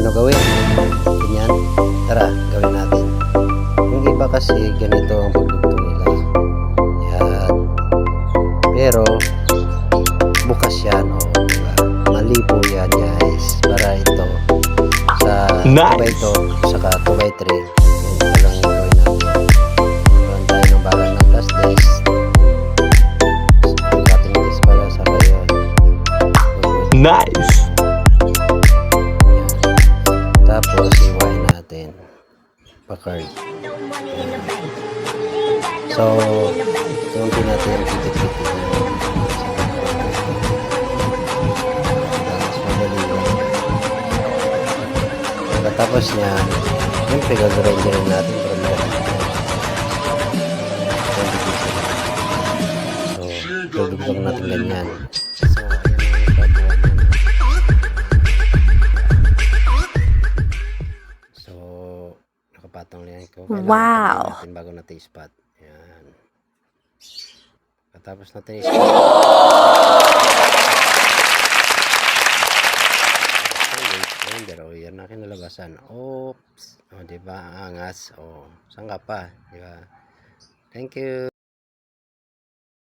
paano gawin. Ganyan. Tara, gawin natin. Yung iba kasi ganito ang pagdugtong nila. Yan. Pero, bukas yan. O, diba? Mali po yan guys. Para ito, sa Nice. 2x2, saka 2x3, yun, ito lang yung gawin natin. Gawin tayo ng balang ng plus days. Nice. Iwain natin. Pa-card. Yan. So, tunti natin yung pitit-pitit na. Tapos, niya, siyempre gagawin din natin para malakas na. So, dudugtong natin ganyan. Nakapatong lang ko. Kailangan Wow. natin bago natin spot. Yan. Katapos natin spot. Ayun, pero yan na kinalabasan. Oops. O, di ba? Angas. O, saan ka pa? Di ba? Thank you.